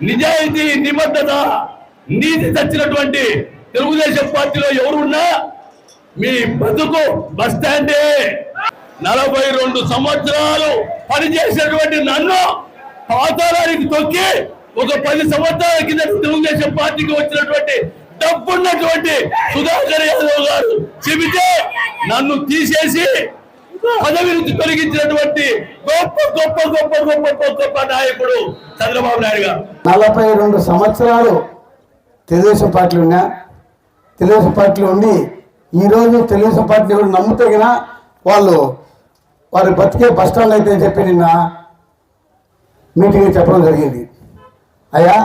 నిజాయితీ నిబద్ధత నీతి తెచ్చినటువంటి తెలుగుదేశం పార్టీలో ఎవరున్నా మీ బతుకు బస్ స్టాండే. నలభై రెండు సంవత్సరాలు పనిచేసినటువంటి నన్ను పాతాళానికి తొక్కి ఒక పది సంవత్సరాల కింద తెలుగుదేశం పార్టీకి వచ్చినటువంటి డబ్బున్నటువంటి సుధాకర్ యాదవ్ గారు చెబితే నన్ను తీసేసి పదవి నుంచి తొలగించినటువంటి గొప్ప గొప్ప గొప్ప గొప్ప గొప్ప గొప్ప నాయకుడు చంద్రబాబు నాయుడు గారు. నలభై రెండు సంవత్సరాలు తెలుగుదేశం పార్టీలో ఉన్నా తెలుగుదేశం పార్టీలో ఉండి ఈరోజు తెలుగుదేశం పార్టీ కూడా నమ్ముతగిన వాళ్ళు వారి బతికే బస్ స్టాండ్ అయితే అని చెప్పి నిన్న మీటింగ్ చెప్పడం జరిగింది. అయ్యా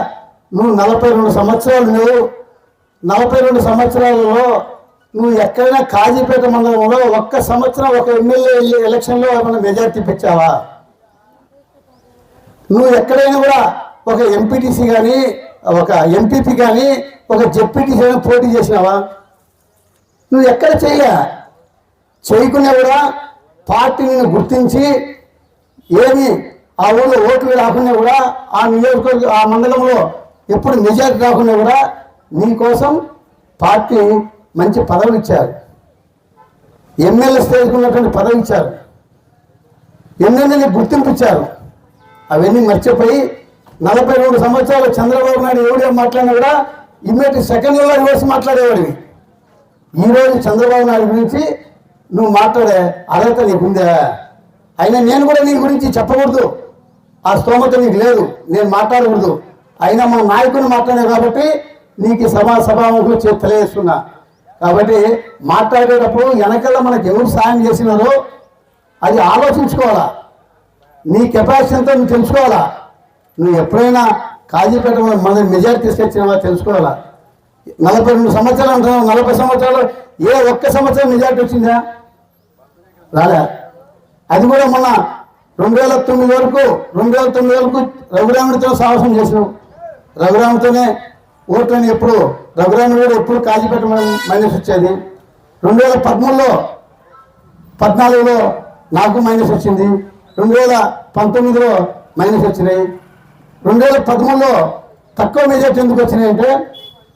నువ్వు నలభై రెండు సంవత్సరాలు నువ్వు నలభై రెండు సంవత్సరాలలో నువ్వు ఎక్కడైనా కాజీపేట మండలంలో ఒక్క సంవత్సరం ఒక ఎమ్మెల్యే ఎలక్షన్లో ఏమైనా మెజార్టీ పెంచావా? నువ్వు ఎక్కడైనా కూడా ఒక ఎంపీటీసీ కానీ ఒక ఎంపీపీ కానీ ఒక జెడ్పీటీసీ కానీ పోటీ చేసినావా? నువ్వు ఎక్కడ చేయలే చేయకునే కూడా పార్టీని గుర్తించి ఏమి ఆ ఊళ్ళో ఓట్లు రాకుండా కూడా ఆ నియోజకవర్గ ఆ మండలంలో ఎప్పుడు మెజార్టీ రాకుండా కూడా నీకోసం పార్టీ మంచి పదవులు ఇచ్చారు. ఎమ్మెల్యే స్టేజ్కి ఉన్నటువంటి పదవి ఇచ్చారు. ఎమ్మెల్యేని గుర్తింపు ఇచ్చారు అవన్నీ మర్చిపోయి నలభై రెండు సంవత్సరాలు చంద్రబాబు నాయుడు ఎవడే మాట్లాడినా కూడా ఇమ్మీడియట్ సెకండ్లో రివర్స్ మాట్లాడేవాడివి. ఈరోజు చంద్రబాబు నాయుడు గురించి నువ్వు మాట్లాడే అర్హత నీకుందా? అయినా నేను కూడా నీ గురించి చెప్పకూడదు. ఆ స్తోమత నీకు లేదు. నేను మాట్లాడకూడదు. అయినా మా నాయకుని మాట్లాడే కాబట్టి నీకు సభా సభాముఖులు చే- కాబట్టి మాట్లాడేటప్పుడు వెనకల్లా మనకు ఎవరు సాయం చేసినారో అది ఆలోచించుకోవాలా. నీ కెపాసిటీ ఎంతో నువ్వు తెలుసుకోవాలా. నువ్వు ఎప్పుడైనా కాజీపేట మన మెజారిటీ తీసుకొచ్చినావా తెలుసుకోవాలా. నలభై రెండు సంవత్సరాలు అంటున్నావు నలభై సంవత్సరాలు ఏ ఒక్క సంవత్సరం మెజారిటీ వచ్చిందా? రాలే. అది కూడా మొన్న రెండు వేల తొమ్మిది వరకు రెండు వేల తొమ్మిది వరకు రఘురాముడితో సాహసం చేసినావు. రఘురాముడితోనే ఓట్లని ఎప్పుడు రఘురాముడు కూడా ఎప్పుడు కాజీపేట మైనస్ వచ్చేది. రెండు వేల పదమూడులో పద్నాలుగులో నాకు మైనస్ వచ్చింది. రెండు వేల పంతొమ్మిదిలో మైనస్ వచ్చినాయి. రెండు వేల పదమూడులో తక్కువ మెజార్టీ ఎందుకు వచ్చినాయి అంటే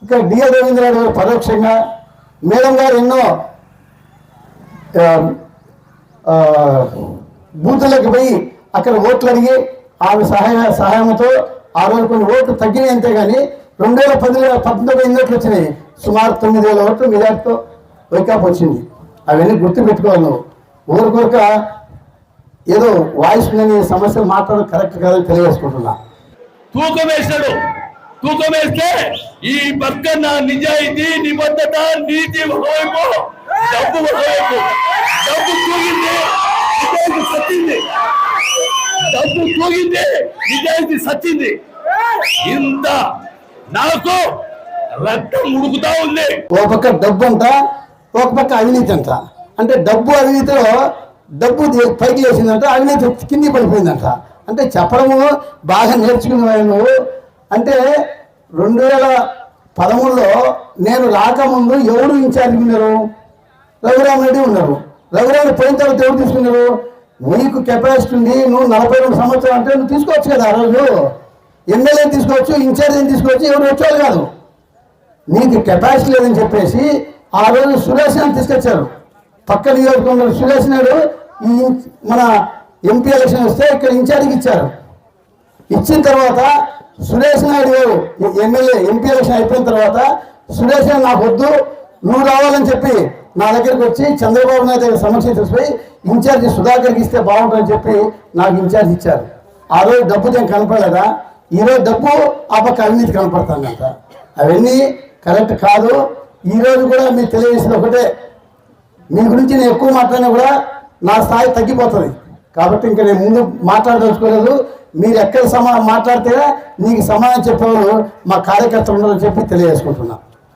ఇక్కడ డిఎల్ రవీంద్రనాథ్ గారు పరోక్షంగా మేడం గారు ఎన్నో బూతులకు పోయి అక్కడ ఓట్లు అడిగి ఆమె సహాయ సహాయంతో ఆ రోజు కొన్ని ఓట్లు తగ్గినాయి అంతే కానీ రెండు వేల పది పంతొమ్మిది ఎన్ని వచ్చినాయి. సుమారు తొమ్మిది వేల ఓట్లు మెజార్టీతో వైకాప్ వచ్చింది. అవన్నీ గుర్తు పెట్టుకోవాలి నువ్వు. ఊరికొరక ఏదో వాయిస్ లేని సమస్యలు మాట్లాడడం కరెక్ట్ కాదని తెలియజేసుకుంటున్నా. తూకం వేశాడు తూకం వేస్తే ఈ పక్కన నిజాయితీ నిబద్ధత నీతి ఒకవైపు డబ్బు ఒకవైపు. డబ్బు తూగింది నిజాయితీ సత్తింది డబ్బు తూగింది నిజాయితీ సచ్చింది. ఇంత నాకు రక్తం ఉడుకుతా ఉంది. ఒక పక్క డబ్బు అంట ఒక పక్క అవినీతి అంట. అంటే డబ్బు అవినీతిలో డబ్బు పైకి లేచిందంట అవినీతి కింది పడిపోయిందంట. అంటే చెప్పడము బాగా నేర్చుకునేవాడు నువ్వు. అంటే రెండు వేల పదమూడులో నేను రాకముందు ఎవరు ఇన్ఛార్జ్ ఉన్నారు? రఘురామరెడ్డి ఉన్నారు. రఘురామరెడ్డి పోయిన తర్వాత ఎవరు తీసుకున్నారు? నీకు కెపాసిటీ ఉంది నువ్వు నలభై రెండు సంవత్సరాలు అంటే నువ్వు తీసుకోవచ్చు కదా ఆ రోజు. ఎమ్మెల్యే తీసుకోవచ్చు ఇన్ఛార్జిని తీసుకోవచ్చు ఎవరు వచ్చేవాళ్ళు కాదు. నీకు కెపాసిటీ లేదని చెప్పేసి ఆ రోజు సురేష్ అని తీసుకొచ్చారు. పక్క నియోజకవర్గంలో సురేష్ నాయుడు ఈ మన ఎంపీ ఎలక్షన్ వస్తే ఇక్కడ ఇన్ఛార్జికి ఇచ్చారు. ఇచ్చిన తర్వాత సురేష్ నాయుడు గారు ఎమ్మెల్యే ఎంపీ ఎలక్షన్ అయిపోయిన తర్వాత సురేష్ నాయుడు నాకు వద్దు నువ్వు రావాలని చెప్పి నా దగ్గరికి వచ్చి చంద్రబాబు నాయుడు దగ్గర సమస్య తీసుకుపోయి ఇన్ఛార్జి సుధాకర్కి ఇస్తే బాగుంటుందని చెప్పి నాకు ఇన్ఛార్జ్ ఇచ్చారు. ఆ రోజు డబ్బు నేను కనపడలేదా? ఈ రోజు డబ్బు ఆ పక్క అవినీతి కనపడుతుందంట అవన్నీ కరెక్ట్ కాదు. ఈ రోజు కూడా మీకు తెలియజేసింది ఒకటే. మీ గురించి నేను ఎక్కువ మాట్లాడినా కూడా నా స్థాయి తగ్గిపోతుంది. కాబట్టి ఇంకా నేను ముందు మాట్లాడదలుచుకోలేదు. మీరు ఎక్కడ సమా మాట్లాడితే నీకు సమాధానం చెప్పేవాళ్ళు మా కార్యకర్తలు ఉన్నారని చెప్పి తెలియజేసుకుంటున్నాను